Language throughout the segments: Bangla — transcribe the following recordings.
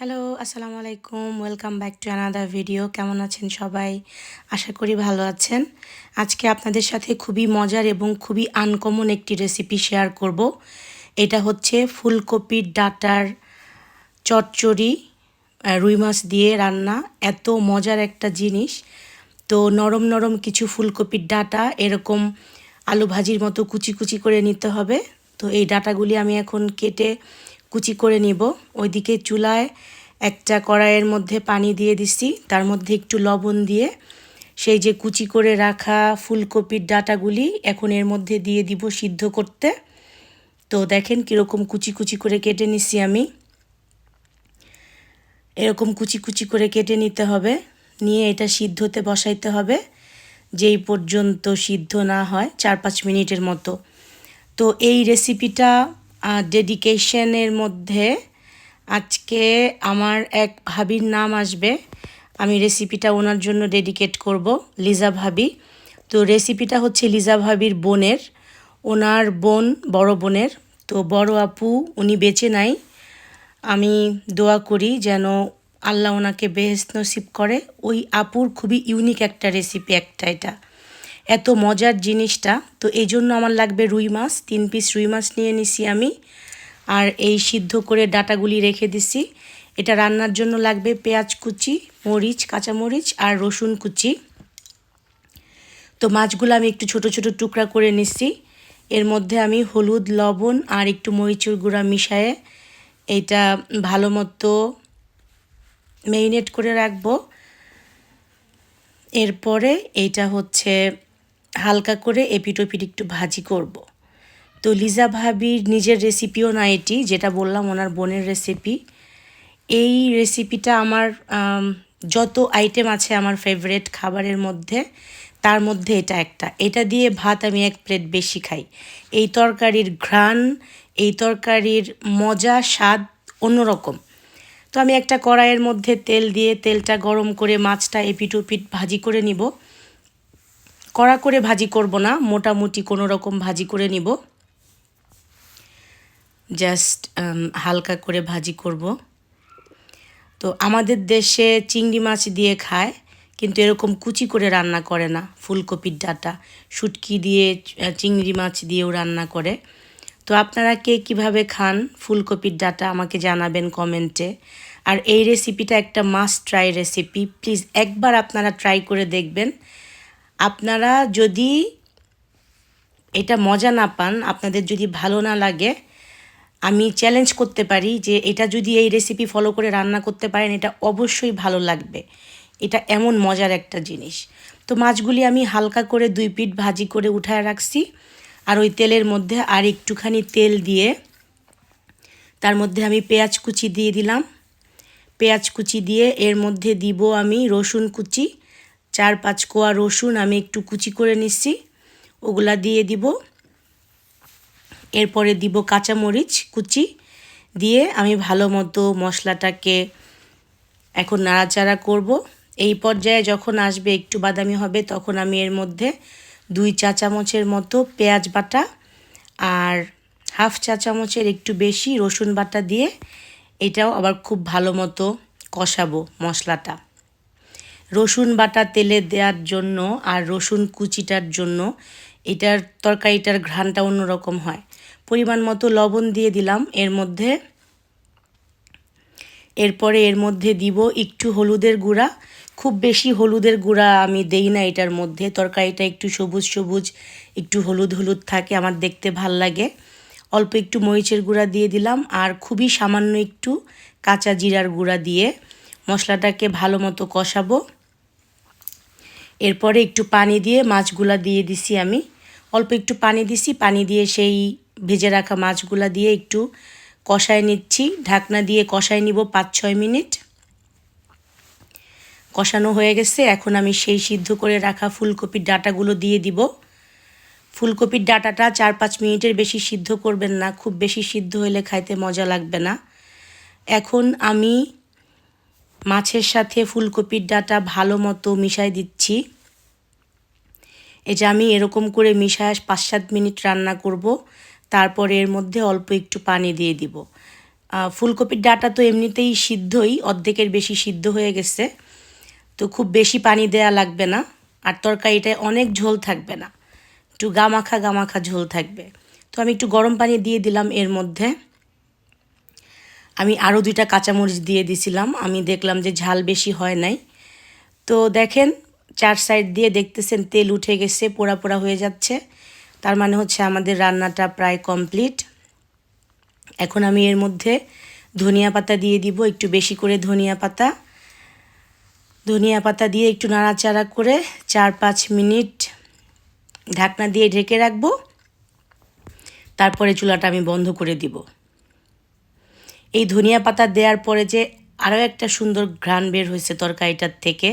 হ্যালো, আসসালামু আলাইকুম। Welcome back to another video কেমন আছেন সবাই? আশা করি ভালো আছেন। আজকে আপনাদের সাথে খুবই মজার এবং খুবই আনকমন একটি রেসিপি শেয়ার করব। এটা হচ্ছে ফুলকপির ডাটার চচ্চড়ি রুই মাছ দিয়ে রান্না। এত মজার একটা জিনিস। তো নরম নরম কিছু ফুলকপির ডাটা, এরকম আলু ভাজির মতো কুচি কুচি করে নিতে হবে। তো এই ডাটাগুলি আমি এখন কেটে কুচি করে নিব। ওইদিকে চুলায় একটা কড়াইয়ের মধ্যে পানি দিয়ে দিছি। তার মধ্যে একটু লবণ দিয়ে সেই যে কুচি করে রাখা ফুলকপির ডাটাগুলি এখন এর মধ্যে দিয়ে দিব সিদ্ধ করতে। তো দেখেন কীরকম কুচি কুচি করে কেটে নিছি আমি। এরকম কুচি কুচি করে কেটে নিতে হবে। নিয়ে এটা সিদ্ধতে বসাইতে হবে। যেই পর্যন্ত সিদ্ধ না হয় চার পাঁচ মিনিটের মতো। তো এই রেসিপিটা ডেডিকেশনের মধ্যে আজকে আমার এক ভাবির নাম আসবে। আমি রেসিপিটা ওনার জন্য ডেডিকেট করব, লিজা ভাবি। তো রেসিপিটা হচ্ছে লিজা ভাবির বোনের, ওনার বোন বড় বোনের। তো বড় আপু উনি বেঁচে নাই। আমি দোয়া করি যেন আল্লাহ ওনাকে বেহেস্ত নসিব করে। ওই আপুর খুবই ইউনিক একটা রেসিপি একটা এটা। এত মজার জিনিসটা। তো এই জন্য আমার লাগবে রুই মাছ, তিন পিস রুই মাছ নিয়ে নিছি আমি। আর এই সিদ্ধ করে ডাটাগুলি রেখে দিছি। এটা রান্নার জন্য লাগবে পেঁয়াজ কুচি, মরিচ, কাঁচামরিচ আর রসুন কুচি। তো মাছগুলো আমি একটু ছোট ছোট টুকরা করে নিচ্ছি এর মধ্যে আমি হলুদ, লবণ আর একটু মরিচুর গুঁড়া মিশায়ে এইটা ভালো মতো মেরিনেট করে রাখব। এরপরে এইটা হচ্ছে হালকা করে এপিটোপিট একটু ভাজি করব। তো লিজা ভাবির নিজের রেসিপিও না এটি, যেটা বললাম ওনার বোনের রেসিপি এই রেসিপিটা আমার যত আইটেম আছে আমার ফেভারেট খাবারের মধ্যে, তার মধ্যে এটা একটা। এটা দিয়ে ভাত আমি এক প্লেট বেশি খাই। এই তরকারির ঘ্রাণ, এই তরকারির মজা, স্বাদ অন্যরকম। তো আমি একটা কড়াইয়ের মধ্যে তেল দিয়ে তেলটা গরম করে মাছটা এপিট ওপিট ভাজি করে নিব। কড়া করে ভাজি করব না, মোটামুটি কোনো রকম ভাজি করে নিব। জাস্ট হালকা করে ভাজি করব। তো আমাদের দেশে চিংড়ি মাছ দিয়ে খায়, কিন্তু এরকম কুচি করে রান্না করে না, ফুলকপির ডাটা। শুটকি দিয়ে চিংড়ি মাছ দিয়েও রান্না করে। তো আপনারা কে কীভাবে খান ফুলকপির ডাটা আমাকে জানাবেন কমেন্টে। আর এই রেসিপিটা একটা মাস্ট ট্রাই রেসিপি প্লিজ একবার আপনারা ট্রাই করে দেখবেন। আপনারা যদি এটা মজা না পান, আপনাদের যদি ভালো না লাগে, আমি চ্যালেঞ্জ করতে পারি যে এটা যদি এই রেসিপি ফলো করে রান্না করতে পারেন, এটা অবশ্যই ভালো লাগবে। এটা এমন মজার একটা জিনিস। তো মাছগুলি আমি হালকা করে দুই পিঠ ভাজি করে উঠায় রাখছি, আর ওই তেলের মধ্যে আর একটুখানি তেল দিয়ে তার মধ্যে আমি পেঁয়াজ কুচি দিয়ে দিলাম। পেঁয়াজ কুচি দিয়ে এর মধ্যে দিব আমি রসুন কুচি চার পাঁচ কোয়া রসুন আমি একটু কুচি করে নিচ্ছি। ওগুলা দিয়ে দিব। এরপরে দিব কাঁচামরিচ কুচি দিয়ে আমি ভালো মতো মশলাটাকে এখন নাড়াচাড়া করব। এই পর্যায়ে যখন আসবে একটু বাদামি হবে তখন আমি এর মধ্যে দুই চা চামচের মতো পেঁয়াজ বাটা আর হাফ চা চামচের একটু বেশি রসুন বাটা দিয়ে এটাও আবার খুব ভালো মতো কষাবো মশলাটা। রসুন বাটা তেলে দেওয়ার জন্য আর রসুন কুচিটার জন্য এটার তরকারিটার ঘ্রাণটা অন্যরকম হয়। পরিমাণ মতো লবণ দিয়ে দিলাম। এর মধ্যে এরপরে এর মধ্যে দিব একটু হলুদের গুঁড়া। খুব বেশি হলুদের গুঁড়া আমি দেই না এটার মধ্যে। তরকারিটা একটু সবুজ সবুজ, একটু হলুদ হলুদ থাকে, আমার দেখতে ভালো লাগে। অল্প একটু মরিচের গুঁড়া দিয়ে দিলাম আর খুবই সামান্য একটু কাঁচা জিরার গুঁড়া দিয়ে মশলাটাকে ভালো মতো কষাবো। এরপরে একটু পানি দিয়ে মাছগুলা দিয়ে দিছি আমি। অল্প একটু পানি দিছি, পানি দিয়ে সেই ভেজে রাখা মাছগুলা দিয়ে একটু কষায় নিচ্ছি। ঢাকনা দিয়ে কষায় নিব পাঁচ ছয় মিনিট। কষানো হয়ে গেছে। এখন আমি সেই সিদ্ধ করে রাখা ফুলকপির ডাটাগুলো দিয়ে দিব। ফুলকপির ডাটাটা চার পাঁচ মিনিটের বেশি সিদ্ধ করবেন না। খুব বেশি সিদ্ধ হলে খাইতে মজা লাগবে না। এখন আমি মাছের সাথে ফুলকপির ডাটা ভালো মতো মিশাই দিচ্ছি। যে আমি এরকম করে মিশায় পাঁচ সাত মিনিট রান্না করব। তারপরে এর মধ্যে অল্প একটু পানি দিয়ে দিব। ফুলকপির ডাটা তো এমনিতেই সিদ্ধই, অর্ধেকের বেশি সিদ্ধ হয়ে গেছে। তো খুব বেশি পানি দেয়া লাগবে না। আর তরকারিটায় অনেক ঝোল থাকবে না। একটু গামাখা গামাখা ঝোল থাকবে। তো আমি একটু গরম পানি দিয়ে দিলাম এর মধ্যে। আমি আরও দুইটা কাঁচামরিচ দিয়ে দিছিলাম। আমি দেখলাম যে ঝাল বেশি হয় নাই। তো দেখেন, চার সাইড দিয়ে দেখতেছেন তেল উঠে গেছে, পোড়া পোড়া হয়ে যাচ্ছে। তার মানে হচ্ছে আমাদের রান্নাটা প্রায় কমপ্লিট। এখন আমি এর মধ্যে ধনিয়া পাতা দিয়ে দিব, একটু বেশি করে ধনিয়া পাতা। ধনিয়া পাতা দিয়ে একটু নাড়াচাড়া করে চার পাঁচ মিনিট ঢাকনা দিয়ে ঢেকে রাখব। তারপরে চুলাটা আমি বন্ধ করে দিব। এই ধনিয়া পাতা দেওয়ার পরে যে আরও একটা সুন্দর ঘ্রাণ বের হয়েছে তরকারিটার থেকে,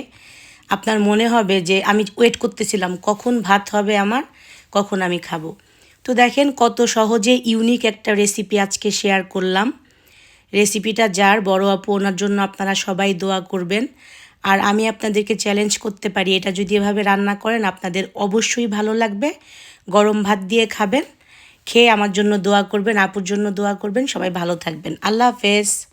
আপনার মনে হবে যে আমি ওয়েট করতেছিলাম, কখন ভাত হবে আমার, কখন আমি খাব। তো দেখেন কত সহজে ইউনিক একটা রেসিপি আজকে শেয়ার করলাম। রেসিপিটা যার, বড় আপু, ওনার জন্য আপনারা সবাই দোয়া করবেন। আর আমি আপনাদেরকে চ্যালেঞ্জ করতে পারি, এটা যদি এভাবে রান্না করেন, আপনাদের অবশ্যই ভালো লাগবে। গরম ভাত দিয়ে খাবেন। খেয়ে আমার জন্য দোয়া করবেন আপুর জন্য দোয়া করবেন সবাই ভালো থাকবেন। আল্লাহ হাফেজ।